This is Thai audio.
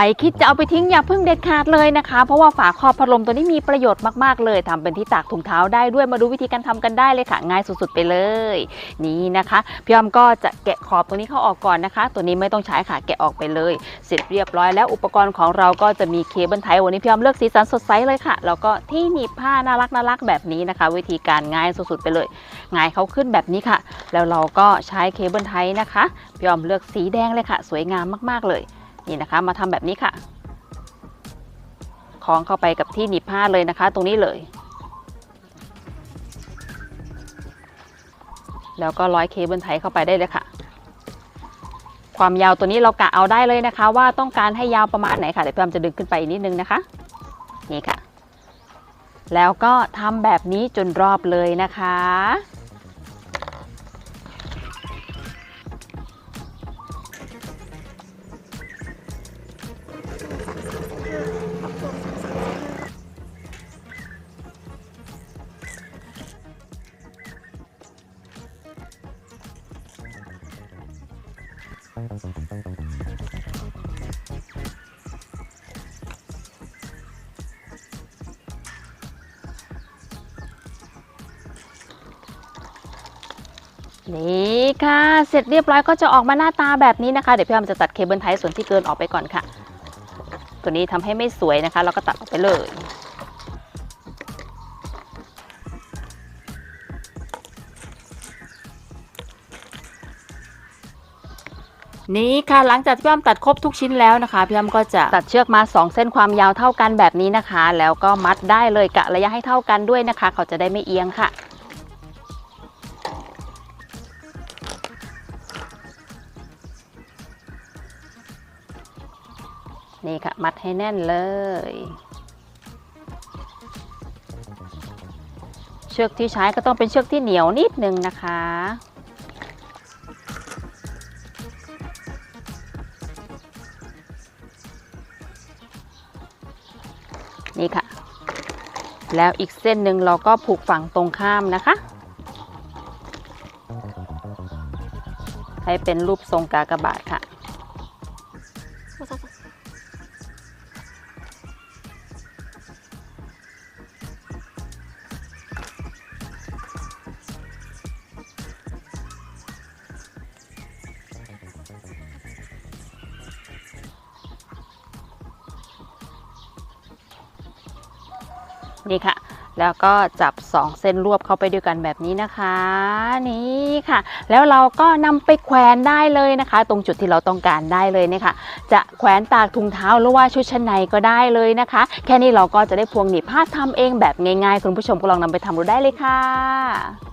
ใครคิดจะเอาไปทิ้งอย่าเพิ่งเด็ดขาดเลยนะคะ เพราะว่าฝาครอบพัดลมตัวนี้มีประโยชน์มากๆเลยทำเป็นที่ตากถุงเท้าได้ด้วยมาดูวิธีการทำกันได้เลยค่ะ ง่ายสุดๆไปเลย นี่นะคะพี่อมก็จะแกะขอบตัวนี้เข้าออกก่อนนะคะ ตัวนี้ไม่ต้องใช้ค่ะแกะออกไปเลย เสร็จเรียบร้อยแล้วอุปกรณ์ของเราก็จะมีเคเบิลไทวันนี้พี่อมเลือกสีสันสดใสเลยค่ะแล้วก็ที่หนีบผ้าน่ารักน่ารักแบบนี้นะคะ วิธีการง่ายสุดๆไปเลยง่ายเขาขึ้นแบบนี้ค่ะ แล้วเราก็ใช้เคเบิลไทนะคะพี่อ้อมเลือกสีแดงเลยค่ะ สวยงามมากๆเลย นี่นะคะ มาทำแบบนี้ค่ะคล้องเข้าไปกับที่หนีบผ้าเลยนะคะ ตรงนี้เลย แล้วก็ร้อยเคเบิลไทเข้าไปได้เลยค่ะ ความยาวตัวนี้เรากะเอาได้เลยนะคะ ว่าต้องการให้ยาวประมาณไหนค่ะเดี๋ยวพี่อมจะดึงขึ้นไปนิดนึงนะคะ นี่ค่ะ แล้วก็ทำแบบนี้จนรอบเลยนะคะ นี่ค่ะ เสร็จเรียบร้อยก็จะออกมาหน้าตาแบบนี้นะคะ เดี๋ยวพี่อมจะตัดเคเบิลไทส่วนที่เกินออกไปก่อนค่ะ ตัวนี้ทำให้ไม่สวยนะคะ เราก็ตัดออกไปเลย นี่ค่ะหลังจากที่พี่อ้อมตัดครบทุกชิ้นแล้วนะคะพี่อ้อมก็จะตัดเชือกมา 2 เส้นความยาวเท่ากันแบบนี้นะคะ แล้วก็มัดได้เลยกะระยะให้เท่ากันด้วยนะคะ เขาจะได้ไม่เอียงค่ะนี่ค่ะ มัดให้แน่นเลย เชือกที่ใช้ก็ต้องเป็นเชือกที่เหนียวนิดนึงนะคะ นี่ค่ะ แล้วอีกเส้นหนึ่งเราก็ผูกฝั่งตรงข้ามนะคะ ให้เป็นรูปทรงกากบาทค่ะ นี่ค่ะ แล้วก็จับ 2 เส้นรวบเข้าไปด้วยกันแบบนี้นะคะ นี่ค่ะ แล้วเราก็นำไปแขวนได้เลยนะคะ ตรงจุดที่เราต้องการได้เลยเนี่ยค่ะ จะแขวนตากถุงเท้าหรือว่าชุดชั้นในก็ได้เลยนะคะ แค่นี้เราก็จะได้พวงหนีบผ้าทำเองแบบง่ายๆ คุณผู้ชมก็ลองนำไปทำดูได้เลยค่ะ